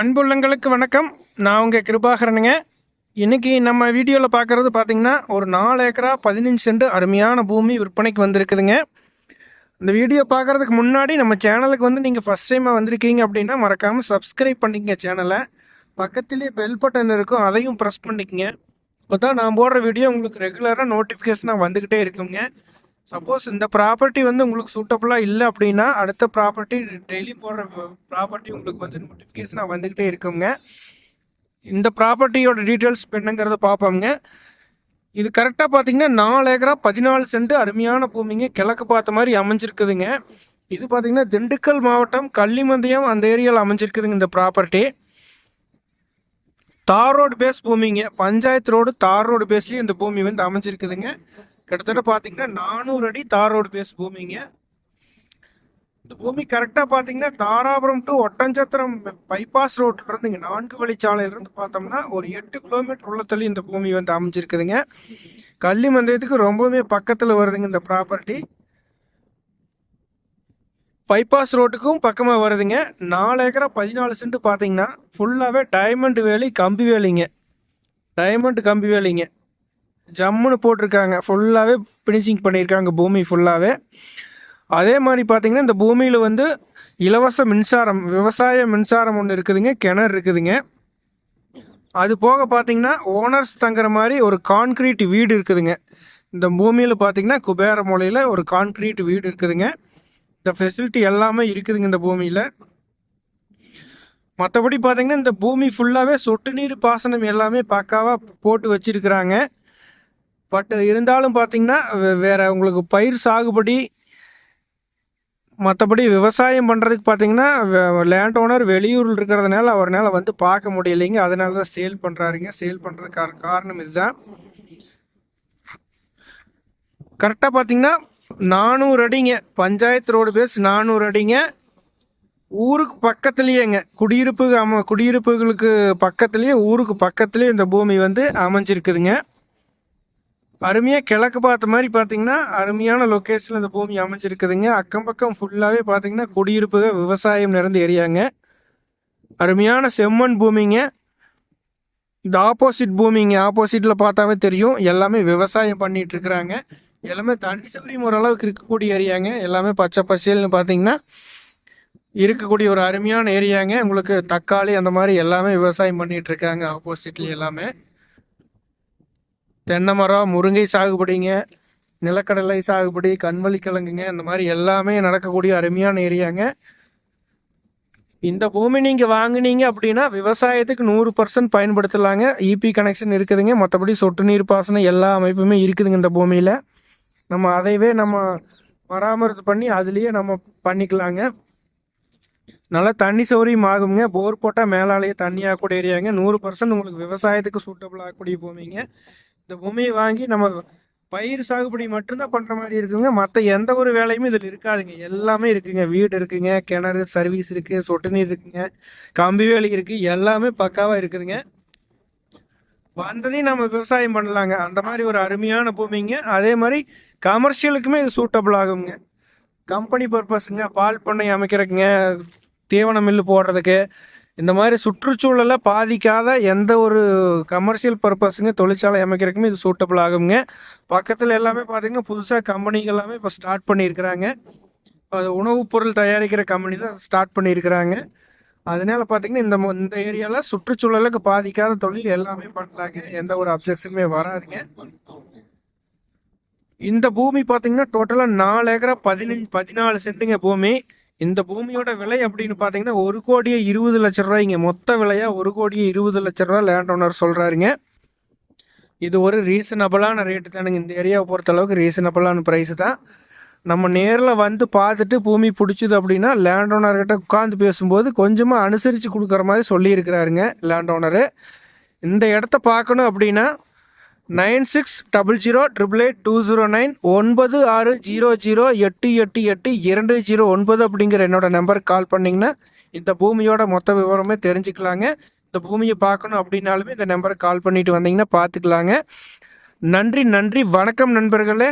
அன்புள்ளங்களுக்கு வணக்கம். நான் உங்கள் கிருபாகரனுங்க. இன்றைக்கி நம்ம வீடியோவில் பார்க்குறது பார்த்தீங்கன்னா ஒரு நாலு ஏக்கரா பதினஞ்சு சென்ட் அருமையான பூமி விற்பனைக்கு வந்திருக்குதுங்க. இந்த வீடியோ பார்க்குறதுக்கு முன்னாடி நம்ம சேனலுக்கு வந்து நீங்கள் ஃபஸ்ட் டைமாக வந்திருக்கீங்க அப்படின்னா மறக்காமல் சப்ஸ்கிரைப் பண்ணிக்கங்க சேனலை. பக்கத்துலேயே பெல் பட்டன் இருக்கும் அதையும் ப்ரெஸ் பண்ணிக்கங்க. இப்போ தான் நான் போடுற வீடியோ உங்களுக்கு ரெகுலராக நோட்டிஃபிகேஷனாக வந்துக்கிட்டே இருக்குங்க. சப்போஸ் இந்த ப்ராப்பர்ட்டி வந்து உங்களுக்கு சூட்டபுளாக இல்லை அப்படின்னா அடுத்த ப்ராப்பர்ட்டி டெய்லி போடுற ப்ராப்பர்ட்டி உங்களுக்கு வந்து நோட்டிஃபிகேஷனாக வந்துக்கிட்டே இருக்குங்க. இந்த ப்ராப்பர்ட்டியோட டீட்டெயில்ஸ் என்னங்கிறத பார்ப்போங்க இது கரெக்டாக பார்த்தீங்கன்னா நாலு ஏக்கரா பதினாலு சென்ட் அருமையான பூமிங்க. கிழக்கு பார்த்த மாதிரி அமைஞ்சிருக்குதுங்க. இது பார்த்தீங்கன்னா திண்டுக்கல் மாவட்டம் கள்ளிமந்தயம் அந்த ஏரியாவில் அமைஞ்சிருக்குதுங்க இந்த ப்ராப்பர்ட்டி தார் ரோடு பேஸ் பூமிங்க. பஞ்சாயத்து ரோடு தார் ரோடு பேஸ்லேயும் இந்த பூமி வந்து அமைஞ்சிருக்குதுங்க. கிட்டத்தட்ட பார்த்தீங்கன்னா நானூறு அடி தார் ரோடு பேஸ் பூமிங்க. இந்த பூமி கரெக்டாக பார்த்தீங்கன்னா தாராபுரம் டு ஒட்டஞ்சத்திரம் பைபாஸ் ரோட்ல இருந்து இங்கே நான்கு வழிச்சாலையில இருந்து பார்த்தோம்னா ஒரு எட்டு கிலோமீட்டர் உள்ளத்துல இந்த பூமி வந்து அமைஞ்சிருக்குதுங்க. கள்ளி மந்தயத்துக்கு ரொம்பவுமே பக்கத்தில் வருதுங்க இந்த ப்ராப்பர்ட்டி பைபாஸ் ரோட்டுக்கும் பக்கமாக வருதுங்க. நாலு ஏக்கரா பதினாலு சென்ட் பார்த்தீங்கன்னா ஃபுல்லாகவே டைமண்ட் வேலி கம்பி வேலிங்க. டைமண்ட் கம்பி வேலிங்க. ஜம்முன்னு போட்டிருக்காங்க. ஃபுல்லாகவே ஃபினிஷிங் பண்ணியிருக்காங்க பூமி ஃபுல்லாகவே அதே மாதிரி பார்த்திங்கன்னா இந்த பூமியில் வந்து இலவச மின்சாரம் விவசாய மின்சாரம் ஒன்று இருக்குதுங்க கிணறு இருக்குதுங்க. அது போக பார்த்தீங்கன்னா ஓனர்ஸ் தங்குற மாதிரி ஒரு கான்க்ரீட் வீடு இருக்குதுங்க. இந்த பூமியில் பார்த்திங்கன்னா குபேர மூலையில் ஒரு கான்க்ரீட் வீடு இருக்குதுங்க. இந்த ஃபெசிலிட்டி எல்லாமே இருக்குதுங்க இந்த பூமியில். மற்றபடி பார்த்திங்கன்னா இந்த பூமி ஃபுல்லாகவே சொட்டு நீர் பாசனம் எல்லாமே பக்காவாக போட்டு வச்சிருக்கிறாங்க. பட் uh, இருந்தாலும் பார்த்தீங்கன்னா வேறு வேற உங்களுக்கு பயிர் சாகுபடி மற்றபடி விவசாயம் பண்ணுறதுக்கு பார்த்தீங்கன்னா லேண்ட் ஓனர் வெளியூரில் இருக்கிறதுனால அவர்னால வந்து பார்க்க முடியலைங்க. அதனால தான் சேல் பண்ணுறாருங்க சேல் பண்ணுறதுக்கான காரணம் இதுதான். கரெக்டாக பார்த்தீங்கன்னா நானூறு அடிங்க. பஞ்சாயத்து ரோடு பேஸ் நானூறு அடிங்க. ஊருக்கு பக்கத்துலேயேங்க. குடியிருப்பு அம குடியிருப்புகளுக்கு பக்கத்துலேயே ஊருக்கு பக்கத்துலேயே இந்த பூமி வந்து அமைஞ்சிருக்குதுங்க. அருமையாக கிழக்கு பார்த்த மாதிரி பார்த்தீங்கன்னா அருமையான லொக்கேஷனில் இந்த பூமி அமைஞ்சிருக்குதுங்க. அக்கம் பக்கம் ஃபுல்லாகவே பார்த்தீங்கன்னா குடியிருப்புகள் விவசாயம் நிறைந்த ஏரியாங்க. அருமையான செம்மண் பூமிங்க. இந்த ஆப்போசிட் பூமிங்க. ஆப்போசிட்டில் பார்த்தாவே தெரியும். எல்லாமே விவசாயம் பண்ணிகிட்டு இருக்கிறாங்க. எல்லாமே தண்ணி சௌரியம் ஓரளவுக்கு இருக்கக்கூடிய ஏரியாங்க. எல்லாமே பச்சை பசியல்னு பார்த்தீங்கன்னா இருக்கக்கூடிய ஒரு அருமையான ஏரியாங்க. உங்களுக்கு தக்காளி அந்த மாதிரி எல்லாமே விவசாயம் பண்ணிகிட்டு இருக்காங்க. ஆப்போசிட்ல எல்லாமே. தென்னை மரம் முருங்கை சாகுபடிங்க நிலக்கடலை சாகுபடி கண்வழி கிழங்குங்க இந்த மாதிரி எல்லாமே நடக்கக்கூடிய அருமையான ஏரியாங்க. இந்த பூமி நீங்கள் வாங்குனீங்க அப்படின்னா விவசாயத்துக்கு நூறு பர்சன்ட் பயன்படுத்தலாங்க. இபி கனெக்ஷன் இருக்குதுங்க. மற்றபடி சொட்டு நீர் பாசனம் எல்லா அமைப்புமே இருக்குதுங்க இந்த பூமியில். நம்ம அதைவே நம்ம பராமரித்து பண்ணி அதுலேயே நம்ம பண்ணிக்கலாங்க. நல்லா தண்ணி சௌகரியம் ஆகுங்க. போர் போட்டால் மேலாலேயே தண்ணி ஆகக்கூடிய ஏரியாங்க. நூறு பர்சன்ட் உங்களுக்கு விவசாயத்துக்கு சூட்டபிள் ஆகக்கூடிய பூமிங்க. இந்த பூமியை வாங்கி நம்ம பயிர் சாகுபடி மட்டும்தான் பண்ணுற மாதிரி இருக்குங்க. மற்ற எந்த ஒரு வேலையுமே இதில் இருக்காதுங்க. எல்லாமே இருக்குங்க. வீடு இருக்குங்க கிணறு சர்வீஸ் இருக்குது சொட்டு நீர் இருக்குங்க கம்பி வேலி இருக்குது எல்லாமே பக்காவாக இருக்குதுங்க. வந்ததையும் நம்ம விவசாயம் பண்ணலாங்க. அந்த மாதிரி ஒரு அருமையான பூமிங்க. அதே மாதிரி கமர்ஷியலுக்குமே இது சூட்டபிள் ஆகுங்க. கம்பெனி பர்பஸுங்க பால் பண்ணை அமைக்கிறதுக்குங்க தீவன மில்லு போடுறதுக்கு இந்த மாதிரி சுற்றுச்சூழலை பாதிக்காத எந்த ஒரு கமர்ஷியல் பர்பஸுங்க தொழிற்சாலை அமைக்கிறதுக்குமே இது சூட்டபிள் ஆகுங்க பக்கத்தில் எல்லாமே பார்த்தீங்கன்னா புதுசாக கம்பெனிகள் எல்லாமே இப்போ ஸ்டார்ட் பண்ணியிருக்கிறாங்க. அது உணவுப் பொருள் தயாரிக்கிற கம்பெனி தான் ஸ்டார்ட் பண்ணியிருக்கிறாங்க. அதனால பார்த்தீங்கன்னா இந்த இந்த ஏரியாவில் சுற்றுச்சூழலுக்கு பாதிக்காத தொழில் எல்லாமே பண்ணலாங்க. எந்த ஒரு அப்ஜெக்ஷனுமே வராதுங்க. இந்த பூமி பார்த்தீங்கன்னா டோட்டலாக நாலு ஏக்கரா பதினஞ்சு பதினாலு சென்ட்டுங்க பூமி. இந்த பூமியோட விலை அப்படின்னு பார்த்தீங்கன்னா ஒரு கோடியே இருபது லட்ச ரூபாய்ங்க. மொத்த விலையா ஒரு கோடியே இருபது லட்ச ரூபா லேண்ட் ஓனர் சொல்கிறாருங்க இது ஒரு ரீசனபிளான ரேட்டு தானுங்க. இந்த ஏரியாவை பொறுத்த அளவுக்கு ரீசனபிளான ப்ரைஸ் தான். நம்ம நேரில் வந்து பார்த்துட்டு பூமி பிடிச்சிது அப்படின்னா லேண்ட் ஓனர்கிட்ட உட்காந்து பேசும்போது கொஞ்சமாக அனுசரித்து கொடுக்குற மாதிரி சொல்லியிருக்கிறாருங்க லேண்ட் ஓனரு இந்த இடத்த பார்க்கணும் அப்படின்னா nine six double zero triple eight two zero nine ஒன்பது ஆறு ஜீரோ ஜீரோ எட்டு எட்டு எட்டு இரண்டு ஜீரோ ஒன்பது அப்படிங்கிற என்னோட நம்பருக்கு கால் பண்ணிங்கன்னா இந்த பூமியோட மொத்த விவரமே தெரிஞ்சுக்கலாங்க. இந்த பூமியை பார்க்கணும் அப்படின்னாலுமே இந்த நம்பருக்கு கால் பண்ணிட்டு வந்தீங்கன்னா பார்த்துக்கலாங்க. நன்றி நன்றி. வணக்கம் நண்பர்களே.